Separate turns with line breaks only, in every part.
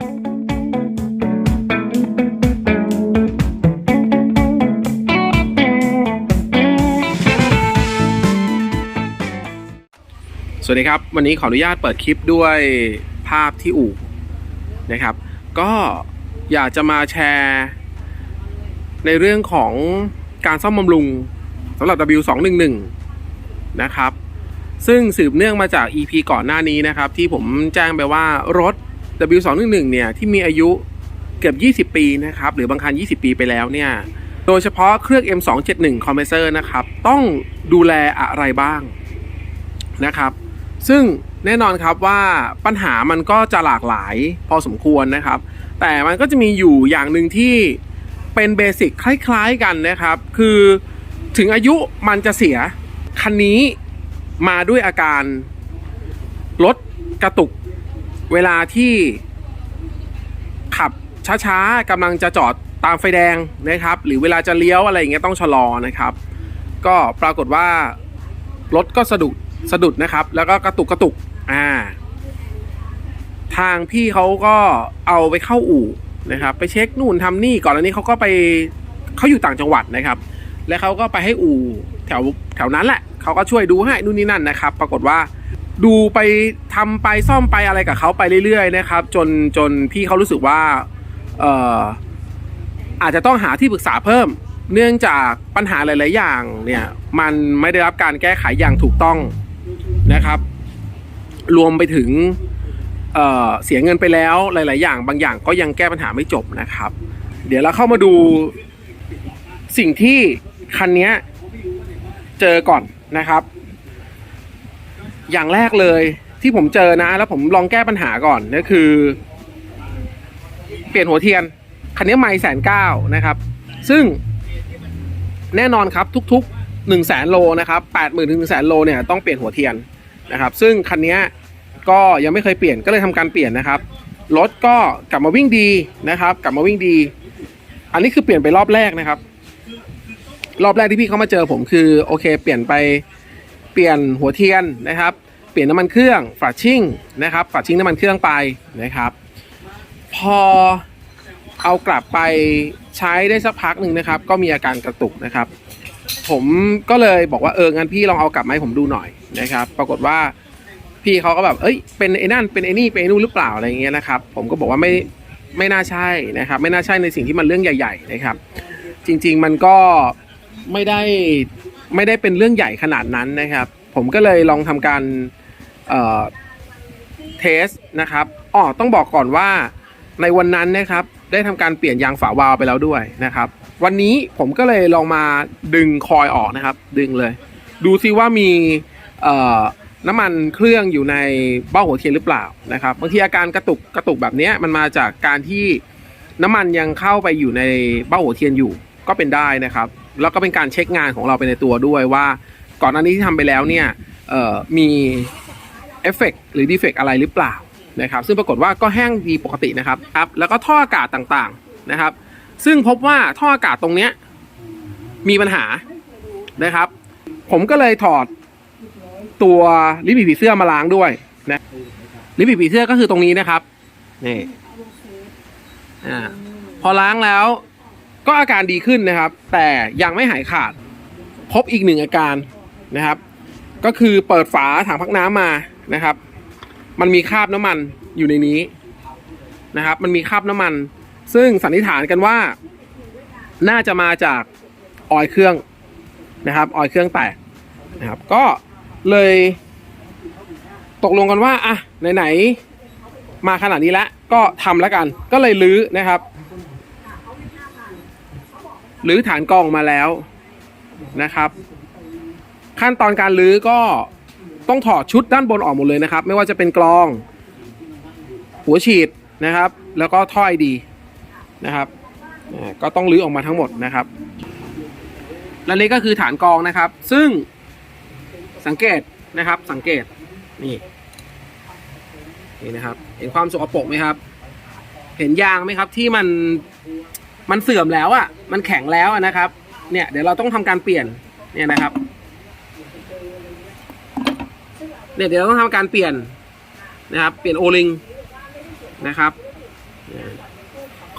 สวัสดีครับ วันนี้ขออนุญาตเปิดคลิปด้วยภาพที่อู่นะครับ ก็อยากจะมาแชร์ ในเรื่องของการซ่อมบำรุงสำหรับ W211 นะครับ ซึ่งสืบเนื่องมาจาก EP ก่อนหน้านี้นะครับ ที่ผมแจ้งไปว่ารถ W211 เนี่ยที่มีอายุเกือบ 20 ปีนะครับหรือบางคัน 20 ปีไปแล้วเนี่ยโดยเฉพาะเครื่อง M271 Compressor นะครับต้องดูแลอะไรบ้างนะครับ ซึ่งแน่นอนครับว่าปัญหามันก็จะหลากหลายพอสมควรนะครับ แต่มันก็จะมีอยู่อย่างหนึ่งที่เป็นเบสิกคล้ายๆกันนะครับ คือถึงอายุมันจะเสียคันนี้มาด้วยอาการรถกระตุก เวลาที่ขับช้าๆกำลังจะจอดตามไฟแดงนะครับ หรือเวลาจะเลี้ยวอะไรอย่างเงี้ยต้องชะลอนะครับ ก็ปรากฏว่ารถก็สะดุดสะดุดนะครับ แล้วก็กระตุกกระตุกอ่า ทางพี่เขาก็เอาไปเข้าอู่นะครับ ไปเช็คนู่นทำนี่ก่อนแล้วนี้เขาก็ไปเขาอยู่ต่างจังหวัดนะครับ แล้วเขาก็ไปให้อู่แถวแถวนั้นแหละเขาก็ช่วยดูให้นู่นนี่นั่นนะครับ ปรากฏว่า ดูไปทำไปซ่อมไปอะไรกับเขาไปเรื่อยๆนะครับ จนจนพี่เขารู้สึกว่าเอ่ออาจจะต้องหาที่ปรึกษาเพิ่ม เนื่องจากปัญหาหลาย ๆ อย่างเนี่ยมันไม่ได้รับการแก้ไขอย่างถูกต้องนะครับ รวมไปถึงเเสียเงินไปแล้วหลาย ๆ อย่าง บางอย่างก็ยังแก้ปัญหาไม่จบนะครับ เดี๋ยวเราเข้ามาดูสิ่งที่คันนี้เจอก่อนนะครับ อย่างแรกเลยที่ผมเจอนะ แล้วผมลองแก้ปัญหาก่อนก็คือ เปลี่ยนหัวเทียน คันนี้ไม่แสนเก้านะครับ ซึ่งแน่นอนครับทุกๆ1นึ่งแสนโลนะครับแปดหมื่นถึงหนึ่งแสนโลเนี่ยต้องเปลี่ยนหัวเทียนนะครับ ซึ่งคันนี้ก็ยังไม่เคยเปลี่ยนก็เลยทำการเปลี่ยนนะครับรถก็กลับมาวิ่งดีนะครับ กลับมาวิ่งดี อันนี้คือเปลี่ยนไปรอบแรกนะครับ รอบแรกที่พี่เขามาเจอผมคือโอเค เปลี่ยนไป ปลี่ยนหัวเทียนนะครับ เปลี่ยนน้ำมันเครื่องฝาชิ่งนะครับฝาชิ่งน้ำมันเครื่องไปนะครับ พอเอากลับไปใช้ได้สักพักหนึ่งนะครับ ก็มีอาการกระตุกนะครับ ผมก็เลยบอกว่าเอองั้นพี่ลองเอากลับมาให้ผมดูหน่อยนะครับ ปรากฏว่าพี่เขาก็แบบเอ้ยเป็นไอ้นั่นเป็นไอ้นี่เป็นไอ้นู่นหรือเปล่าอะไรเงี้ยนะครับ ผมก็บอกว่าไม่ไม่น่าใช่นะครับ ไม่น่าใช่ในสิ่งที่มันเรื่องใหญ่ ๆ นะครับ จริง ๆ มันก็ไม่ได้ ไม่ได้เป็นเรื่องใหญ่ขนาดนั้นนะครับ ผมก็เลยลองทำการเอ่อเทสนะครับอ๋อต้องบอกก่อนว่าในวันนั้นนะครับได้ทำการเปลี่ยนยางฝาวาลไปแล้วด้วยนะครับ วันนี้ผมก็เลยลองมาดึงคอยล์ออกนะครับ ดึงเลย ดูซิว่ามีเอ่อน้ำมันเครื่องอยู่ในเบ้าหัวเทียนหรือเปล่านะครับบางทีอาการกระตุกกระตุกแบบนี้มันมาจากการที่น้ำมันยังเข้าไปอยู่ในเบ้าหัวเทียนอยู่ก็เป็นได้นะครับ แล้วก็เป็นการเช็คงานของเราไปในตัวด้วยว่า ก่อนหน้านี้ที่ทำไปแล้วเนี่ยมีเอฟเฟกหรือดีเฟกอะไรหรือเปล่านะครับ ซึ่งปรากฏว่าก็แห้งดีปกตินะครับครับแล้วก็ท่ออากาศต่างๆนะครับ ซึ่งพบว่าท่ออากาศตรงเนี้ยมีปัญหานะครับ ผมก็เลยถอดตัวลิปบิดผีเสื้อมาล้างด้วยนะลิปบิดผีเสื้อก็คือตรงนี้นะครับนี่อ่าพอล้างแล้ว ก็อาการดีขึ้นนะครับ แต่ยังไม่หายขาด พบอีกหนึ่งอาการนะครับ ก็คือเปิดฝาถังพักน้ำมานะครับ มันมีคราบน้ำมันอยู่ในนี้นะครับ มันมีคราบน้ำมัน ซึ่งสันนิษฐานกันว่า น่าจะมาจากออยเครื่องนะครับออยเครื่องแตกนะครับ ก็เลยตกลงกันว่าอะไหนๆมาขนาดนี้แล้วก็ทำแล้วกัน ก็เลยลื้อนะครับ หรือฐานกองมาแล้วนะครับ ขั้นตอนการรื้อก็ต้องถอดชุดด้านบนออกหมดเลยนะครับ ไม่ว่าจะเป็นกรอง หัวฉีดนะครับ แล้วก็ท่อไอดีนะครับก็ต้องรื้อออกมาทั้งหมดนะครับ และนี่ก็คือฐานกองนะครับ ซึ่งสังเกตนะครับสังเกตนี่นี่นะครับ เห็นความสกปรกไหมครับ เห็นยางไหมครับที่มัน มันเสื่อมแล้วอะ่ะ มันแข็งแล้วนะครับ เนี่ยเดี๋ยวเราต้องทำการเปลี่ยน เนี่ยนะครับ เนี่ยเดี๋ยวต้องทำการเปลี่ยนนะครับ เปลี่ยนโอลิงนะครับ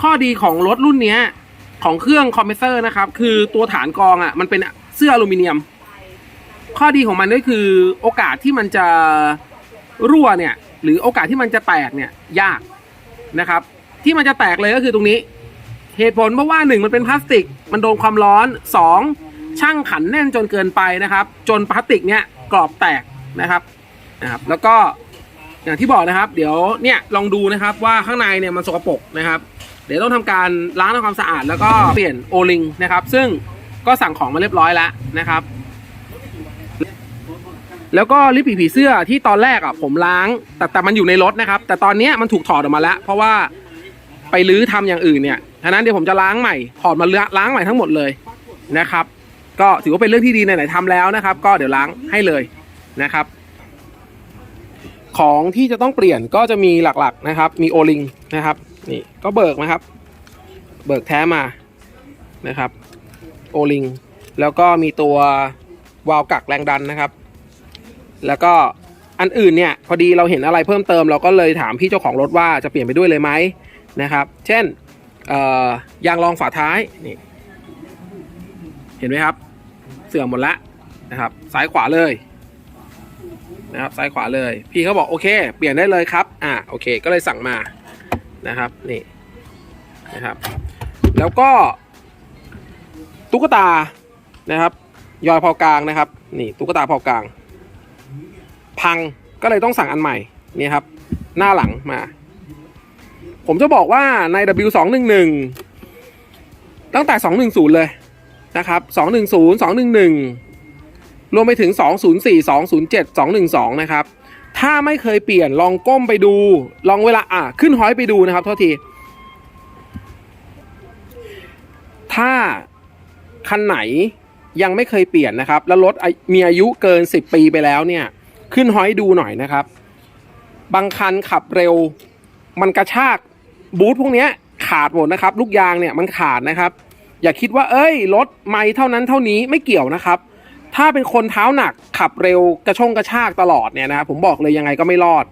ข้อดีของรถรุ่นเนี้ย ของเครื่องคอมเพรสเซอร์นะครับ คือตัวฐานกรองอะ มันเป็นเสื้ออลูมิเนียม ข้อดีของมันก็คือโอกาสที่มันจะรั่วเนี่ย หรือโอกาสที่มันจะแตกเนี่ยยากนะครับ ที่มันจะแตกเลยก็คือตรงนี้ เหตุผลเพราะว่าหนึ่งมันเป็นพลาสติก มันโดนความร้อนสองช่างขันแน่นจนเกินไปนะครับ จนพลาสติกเนี่ยกรอบแตกนะครับนะครับ แล้วก็อย่างที่บอกนะครับ เดี๋ยวเนี่ยลองดูนะครับว่าข้างในเนี่ยมันสกปรกนะครับ เดี๋ยวต้องทำการล้างทำความสะอาด แล้วก็เปลี่ยนโอลิงนะครับ ซึ่งก็สั่งของมาเรียบร้อยแล้วนะครับ แล้วก็ลิปปีผีเสื้อที่ตอนแรกอะผมล้าง แต่แต่มันอยู่ในรถนะครับ แต่ตอนเนี้ยมันถูกถอดออกมาแล้ว เพราะว่าไปลื้อทำอย่างอื่นเนี่ย ฉะนั้นเดี๋ยวผมจะล้างใหม่ถอดมาล้างใหม่ทั้งหมดเลยนะครับ ก็ถือว่าเป็นเรื่องที่ดีไหนๆทำแล้วนะครับ ก็เดี๋ยวล้างให้เลยนะครับ ของที่จะต้องเปลี่ยนก็จะมีหลักๆนะครับ มีโอลิงนะครับนี่ก็เบิกนะครับ เบิกแท้มานะครับโอลิงแล้วก็มีตัววาล์วกักแรงดันนะครับ แล้วก็อันอื่นเนี่ยพอดีเราเห็นอะไรเพิ่มเติม เราก็เลยถามพี่เจ้าของรถว่าจะเปลี่ยนไปด้วยเลยไหมนะครับ เช่น ยางรองฝาท้ายนี่เห็นไหมครับ เสื่อมหมดแล้วนะครับ ซ้ายขวาเลยนะครับ ซ้ายขวาเลย พี่เขาบอกโอเค เปลี่ยนได้เลยครับ อ่าโอเค ก็เลยสั่งมานะครับนี่นะครับ แล้วก็ตุ๊กตานะครับ ยอยพอกลางนะครับ นี่ตุ๊กตาพอกลาง พังก็เลยต้องสั่งอันใหม่นี่ครับ หน้าหลังมา ผมจะบอกว่าใน W211 ตั้งแต่ 210 เลยนะครับ 210 211 รวมไปถึง 204 207 212 นะครับ ถ้าไม่เคยเปลี่ยนลองก้มไปดู ลองเวลาอะขึ้นห้อยไปดูนะครับโทษที ถ้าคันไหนยังไม่เคยเปลี่ยนนะครับ แล้วรถมีอายุเกิน 10 ปีไปแล้วเนี่ย ขึ้นห้อยดูหน่อยนะครับ บางคันขับเร็วมันกระชาก บูทพวกเนี้ยขาดหมดนะครับ ลูกยางเนี่ยมันขาดนะครับ อย่าคิดว่าเอ้ยรถไม่เท่านั้นเท่านี้ไม่เกี่ยวนะครับ ถ้าเป็นคนเท้าหนักขับเร็วกระชงกระชากตลอดเนี่ยนะครับผมบอกเลยยังไงก็ไม่รอด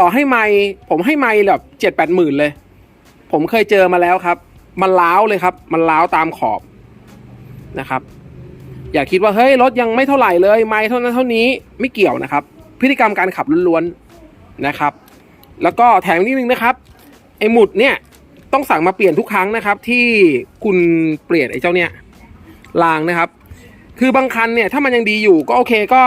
ต่อให้ไม่ผมให้ไม่แบบเจ็ดแปดหมื่นเลย ผมเคยเจอมาแล้วครับ มันล้าวเลยครับ มันล้าวตามขอบนะครับ อย่าคิดว่าเฮ้ยรถยังไม่เท่าไหร่เลย ไม่เท่านั้นเท่านี้ไม่เกี่ยวนะครับ พฤติกรรมการขับล้วนๆนะครับ แล้วก็แถมนิดนึงนะครับ อหมุดเนี่ยต้องสั่งมาเปลี่ยนทุกครั้งนะครับ ที่คุณเปลี่ยนไอ้เจ้าเนี่ยรางนะครับ คือบางคันเนี่ยถ้ามันยังดีอยู่ก็โอเคก็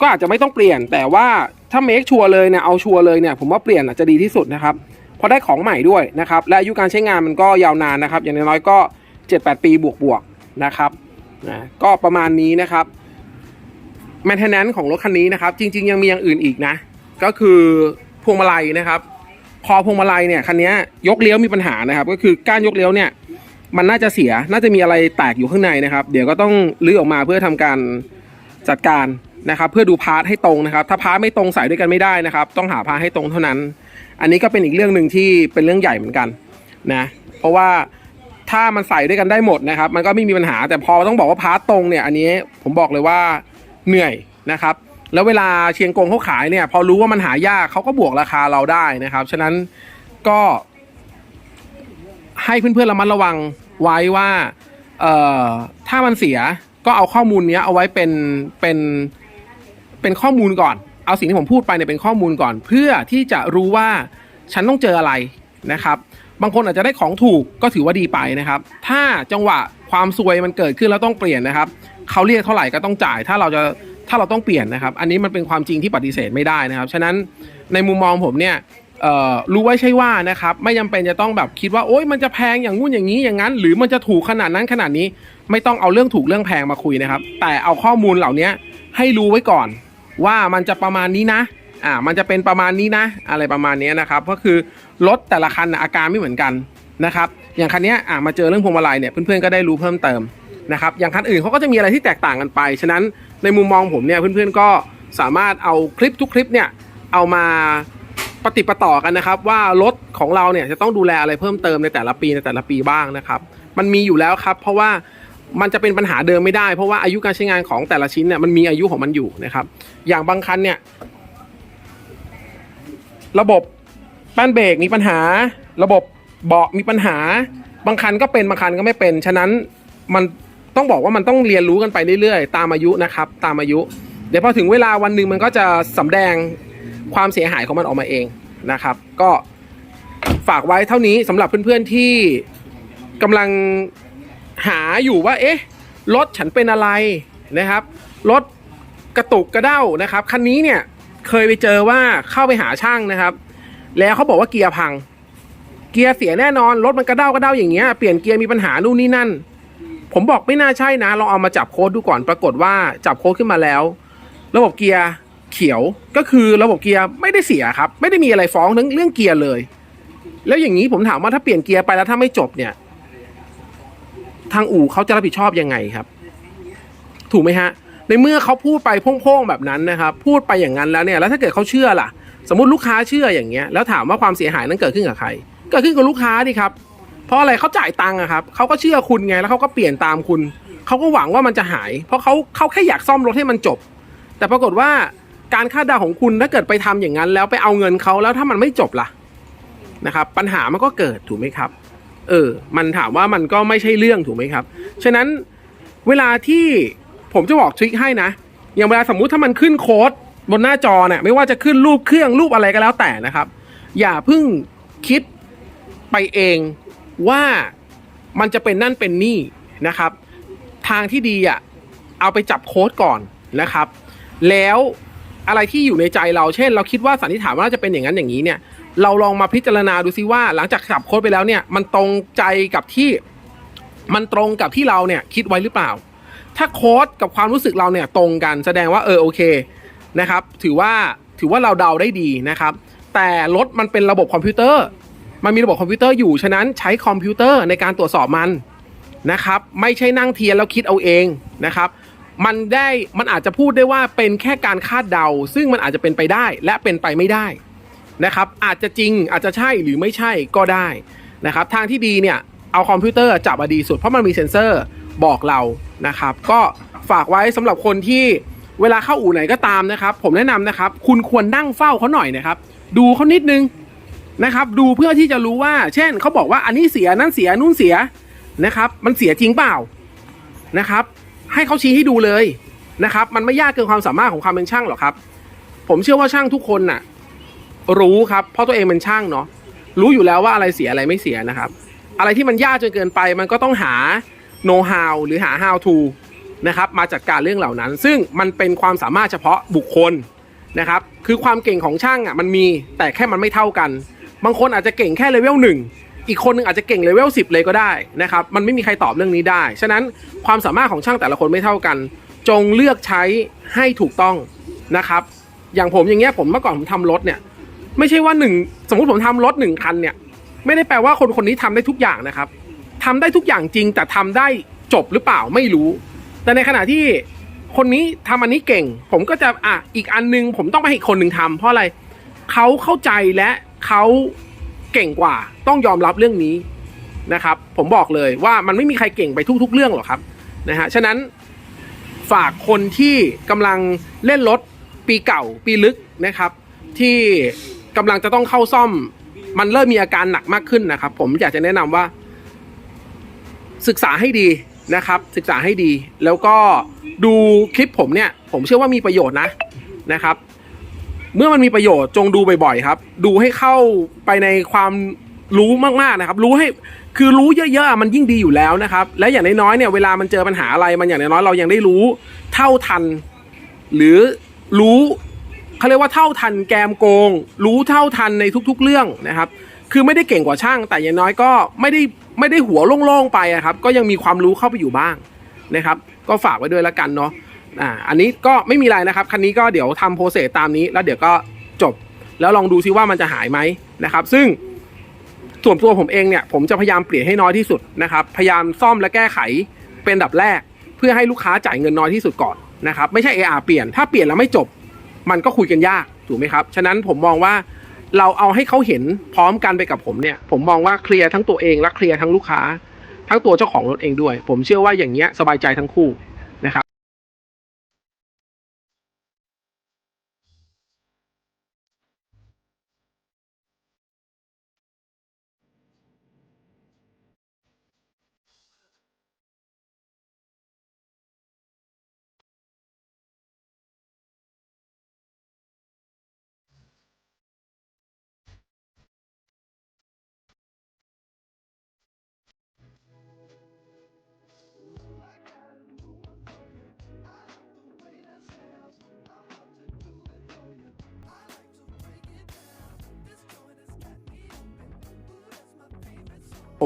ก็อาจจะไม่ต้องเปลี่ยน แต่ว่าถ้าเมคชัวร์เลยเนี่ยเอาชัวร์เลยเนี่ยผมว่าเปลี่ยนอาจจะดีที่สุดนะครับเพราะได้ของใหม่ด้วยนะครับ และอายุการใช้งานมันก็ยาวนานนะครับ อย่างน้อยๆก็ 7-8 ปีบวกๆนะครับนะก็ประมาณนี้นะครับแมนเทนแนนของรถคันนี้นะครับ จริง ๆ ยังมีอย่างอื่นอีกนะ ก็คือพวงมาลัยนะครับ พอพวงมาลัยเนี่ยคันนี้ยกเลี้ยวมีปัญหานะครับ ก็คือก้านยกเลี้ยวเนี่ยมันน่าจะเสียน่าจะมีอะไรแตกอยู่ข้างในนะครับ เดี๋ยวก็ต้องลื้อออกมาเพื่อทำการจัดการนะครับ เพื่อดูพาร์ทให้ตรงนะครับ ถ้าพาร์ทไม่ตรงใส่ด้วยกันไม่ได้นะครับ ต้องหาพาร์ทให้ตรงเท่านั้น อันนี้ก็เป็นอีกเรื่องหนึ่งที่เป็นเรื่องใหญ่เหมือนกันนะ เพราะว่าถ้ามันใส่ด้วยกันได้หมดนะครับ มันก็ไม่มีปัญหาแต่พอต้องบอกว่าพาร์ทตรงเนี่ย อันนี้ผมบอกเลยว่าเหนื่อยนะครับ แล้วเวลาเชียงกงเขาขายเนี่ย พอรู้ว่ามันหายากเขาก็บวกราคาเราได้นะครับ ฉะนั้นก็ให้เพื่อนๆระมัดระวังไว้ว่าเอ่อถ้ามันเสียก็เอาข้อมูลเนี้ยเอาไว้เป็นเป็นเป็นข้อมูลก่อน เอาสิ่งที่ผมพูดไปเนี่ยเป็นข้อมูลก่อน เพื่อที่จะรู้ว่าฉันต้องเจออะไรนะครับ บางคนอาจจะได้ของถูกก็ถือว่าดีไปนะครับ ถ้าจังหวะความซวยมันเกิดขึ้นแล้วต้องเปลี่ยนนะครับเขาเรียกเท่าไหร่ก็ต้องจ่าย ถ้าเราจะ ถ้าเราต้องเปลี่ยนนะครับ อันนี้มันเป็นความจริงที่ปฏิเสธไม่ได้นะครับ ฉะนั้นในมุมมองผมเนี่ยรู้ไว้ใช่ว่านะครับไม่จำเป็นจะต้องแบบคิดว่าโอ๊ยมันจะแพงอย่างงู้นอย่างนี้อย่างนั้น หรือมันจะถูกขนาดนั้นขนาดนี้ไม่ต้องเอาเรื่องถูกเรื่องแพงมาคุยนะครับ แต่เอาข้อมูลเหล่านี้ให้รู้ไว้ก่อน ว่ามันจะประมาณนี้นะอ่ามันจะเป็นประมาณนี้นะ อะไรประมาณนี้นะครับ ก็คือรถแต่ละคันอาการไม่เหมือนกันนะครับ อย่างคันเนี้ยอ่ามาเจอเรื่องพวงมาลัยเนี่ยเพื่อนๆก็ได้รู้เพิ่มเติมนะครับอย่างคันอื่นเขาก็จะมีอะไรที่แตกต่างกันไป ฉะนั้น ในมุมมองผมเนี่ยเพื่อนๆก็สามารถเอาคลิปทุกคลิปเนี่ยเอามาปฏิปต่อกันนะครับ ว่ารถของเราเนี่ยจะต้องดูแลอะไรเพิ่มเติมในแต่ละปีในแต่ละปีบ้างนะครับ มันมีอยู่แล้วครับ เพราะว่ามันจะเป็นปัญหาเดิมไม่ได้เพราะว่าอายุการใช้งานของแต่ละชิ้นเนี่ยมันมีอายุของมันอยู่นะครับ อย่างบางคันเนี่ย ระบบแป้นเบรกมีปัญหา ระบบเบาะมีปัญหา บางคันก็เป็นบางคันก็ไม่เป็น ฉะนั้นมัน ต้องบอกว่ามันต้องเรียนรู้กันไปเรื่อยๆ ตามอายุนะครับ ตามอายุ เดี๋ยวพอถึงเวลาวันหนึ่งมันก็จะสำแดงความเสียหายของมันออกมาเองนะครับ ก็ฝากไว้เท่านี้สำหรับเพื่อนๆที่กำลังหาอยู่ว่า เอ๊ะรถฉันเป็นอะไรนะครับรถกระตุกกระเด้านะครับคันนี้เนี่ยเคยไปเจอว่าเข้าไปหาช่างนะครับ แล้วเขาบอกว่าเกียร์พัง เกียร์เสียแน่นอนรถมันกระเด้ากระเด้าอย่างเงี้ยเปลี่ยนเกียร์มีปัญหานู่นนี่นั่น ผมบอกไม่น่าใช่นะลองเอามาจับโค้ดดูก่อนปรากฏว่าจับโค้ดขึ้นมาแล้ว ระบบเกียร์เขียวก็คือระบบเกียร์ไม่ได้เสียครับ ไม่ได้มีอะไรฟ้องเรื่องเรื่องเกียร์เลย แล้วอย่างนี้ผมถามว่าถ้าเปลี่ยนเกียร์ไปแล้วถ้าไม่จบเนี่ย ทางอู่เขาจะรับผิดชอบยังไงครับ ถูกไหมฮะ ในเมื่อเขาพูดไปพ่งๆแบบนั้นนะครับ พูดไปอย่างนั้นแล้วเนี่ย แล้วถ้าเกิดเขาเชื่อล่ะ สมมติลูกค้าเชื่ออย่างเงี้ย แล้วถามว่าความเสียหายนั้นเกิดขึ้นกับใคร เกิดขึ้นกับลูกค้าดิครับ เพราะอะไรเขาจ่ายตังค์อะครับเขาก็เชื่อคุณไงแล้วเขาก็เปลี่ยนตามคุณ เขาก็หวังว่ามันจะหาย เพราะเขาเขาแค่อยากซ่อมรถให้มันจบ แต่ปรากฏว่าการคาดเดาของคุณถ้าเกิดไปทำอย่างนั้น แล้วไปเอาเงินเขาแล้วถ้ามันไม่จบล่ะนะครับปัญหามันก็เกิดถูกไหมครับ เออ มันถามว่ามันก็ไม่ใช่เรื่องถูกไหมครับ ฉะนั้นเวลาที่ผมจะบอกทริคให้นะ อย่างเวลาสมมุติถ้ามันขึ้นโค้ดบนหน้าจอเนี่ยไม่ว่าจะขึ้นรูปเครื่องรูปอะไรก็แล้วแต่นะครับ อย่าเพิ่งคิดไปเอง ว่ามันจะเป็นนั่นเป็นนี่นะครับ ทางที่ดีอะเอาไปจับโค้ดก่อนนะครับ แล้วอะไรที่อยู่ในใจเราเช่น เราคิดว่าสันนิษฐานว่าน่าจะเป็นอย่างนั้นอย่างนี้เนี่ย เราลองมาพิจารณาดูซิว่า หลังจากจับโค้ดไปแล้วเนี่ย มันตรงใจกับที่มันตรงกับที่เราเนี่ยคิดไว้หรือเปล่า ถ้าโค้ดกับความรู้สึกเราเนี่ยตรงกันแสดงว่าเออโอเคนะครับ ถือว่าถือว่าเราเดาได้ดีนะครับ แต่รถมันเป็นระบบคอมพิวเตอร์ มันมีระบบคอมพิวเตอร์อยู่ ฉะนั้นใช้คอมพิวเตอร์ในการตรวจสอบมันนะครับ ไม่ใช่นั่งเทียนแล้วคิดเอาเองนะครับ มันได้มันอาจจะพูดได้ว่าเป็นแค่การคาดเดา ซึ่งมันอาจจะเป็นไปได้และเป็นไปไม่ได้นะครับ อาจจะจริงอาจจะใช่หรือไม่ใช่ก็ได้นะครับ ทางที่ดีเนี่ยเอาคอมพิวเตอร์จับมาดีสุดเพราะมันมีเซ็นเซอร์บอกเรานะครับ ก็ฝากไว้สำหรับคนที่เวลาเข้าอู่ไหนก็ตามนะครับ ผมแนะนำนะครับ คุณควรนั่งเฝ้าเขาหน่อยนะครับ ดูเขานิดนึง นะครับดูเพื่อที่จะรู้ว่า เช่นเขาบอกว่าอันนี้เสียนั่นเสียนู่นเสียนะครับ มันเสียจริงเปล่านะครับ ให้เขาชี้ให้ดูเลยนะครับ มันไม่ยากเกินความสามารถของความเป็นช่างหรอกครับ ผมเชื่อว่าช่างทุกคนน่ะ รู้ครับเพราะตัวเองเป็นช่างเนาะรู้อยู่แล้วว่าอะไรเสียอะไรไม่เสียนะครับ อะไรที่มันยากจนเกินไป มันก็ต้องหา know how หรือหา how to นะครับมาจัดการเรื่องเหล่านั้น ซึ่งมันเป็นความสามารถเฉพาะบุคคลนะครับ คือความเก่งของช่างอะมันมีแต่แค่มันไม่เท่ากัน บางคนอาจจะเก่งแค่เลเวลหนึ่งอีกคนหนึงอาจจะเก่งเลเวลสิบเลยก็ได้นะครับ มันไม่มีใครตอบเรื่องนี้ได้ ฉะนั้นความสามารถของช่างแต่ละคนไม่เท่ากัน จงเลือกใช้ให้ถูกต้องนะครับ อย่างผมอย่างเงี้ยผมเมื่อก่อนผมทำรถเนี่ย ไม่ใช่ว่าหนึ่งสมมติผมทำรถหนึ่งคันเนี่ย ไม่ได้แปลว่าคนคนนี้ทำได้ทุกอย่างนะครับทำได้ทุกอย่างจริงแต่ทำได้จบหรือเปล่าไม่รู้ แต่ในขณะที่คนนี้ทำอันนี้เก่ง ผมก็จะอะอีกอันนึง ผมต้องไปให้คนหนึ่งทำเพราะอะไรเขาเข้าใจและ เขาเก่งกว่าต้องยอมรับเรื่องนี้นะครับ ผมบอกเลยว่ามันไม่มีใครเก่งไปทุก ๆ เรื่องหรอกครับนะฮะฉะนั้นฝากคนที่กำลังเล่นรถปีเก่าปีลึกนะครับ ที่กำลังจะต้องเข้าซ่อม มันเริ่มมีอาการหนักมากขึ้นนะครับ ผมอยากจะแนะนำว่า ศึกษาให้ดีนะครับ ศึกษาให้ดีแล้วก็ดูคลิปผมเนี่ย ผมเชื่อว่ามีประโยชน์นะนะครับ เมื่อมันมีประโยชน์จงดูบ่อยๆครับ ดูให้เข้าไปในความรู้มากๆนะครับ รู้ให้คือรู้เยอะๆมันยิ่งดีอยู่แล้วนะครับ และอย่างน้อยๆเนี่ยเวลามันเจอปัญหาอะไรมันอย่างน้อยๆเรายังได้รู้เท่าทัน หรือรู้เขาเรียกว่าเท่าทันแกมโกง รู้เท่าทันในทุกๆเรื่องนะครับ คือไม่ได้เก่งกว่าช่าง แต่อย่างน้อยก็ไม่ได้ไม่ได้หัวโล่งๆไปอะครับ ก็ยังมีความรู้เข้าไปอยู่บ้างนะครับ ก็ฝากไว้ด้วยละกันเนาะ อ่าอันนี้ก็ไม่มีอะไรนะครับคันนี้ก็เดี๋ยวทำโปรเซสตามนี้ แล้วเดี๋ยวก็จบ แล้วลองดูซิว่ามันจะหายไหมนะครับ ซึ่งส่วนตัวผมเองเนี่ยผมจะพยายามเปลี่ยนให้น้อยที่สุดนะครับพยายามซ่อมและแก้ไขเป็นอันดับแรก เพื่อให้ลูกค้าจ่ายเงินน้อยที่สุดก่อนนะครับไม่ใช่ AR เปลี่ยนถ้าเปลี่ยนแล้วไม่จบ มันก็คุยกันยากถูกไหมครับฉะนั้นผมมองว่าเราเอาให้เขาเห็นพร้อมกันไปกับผมเนี่ย ผมมองว่าเคลียร์ทั้งตัวเองและเคลียร์ทั้งลูกค้า ทั้งตัวเจ้าของรถเองด้วย ผมเชื่อว่าอย่างเงี้ยสบายใจทั้งคู่นะครับ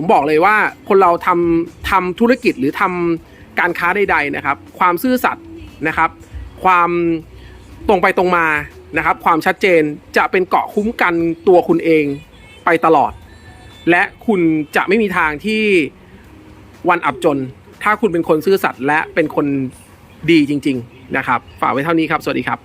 ผมบอกเลยว่าคนเราทำทำธุรกิจหรือทำการค้าใดๆนะครับ ความซื่อสัตย์นะครับ ความตรงไปตรงมานะครับ ความชัดเจนจะเป็นเกาะคุ้มกันตัวคุณเองไปตลอด และคุณจะไม่มีทางที่วันอับจน ถ้าคุณเป็นคนซื่อสัตย์และเป็นคนดีจริง ๆ นะครับ ฝากไว้เท่านี้ครับ สวัสดีครับ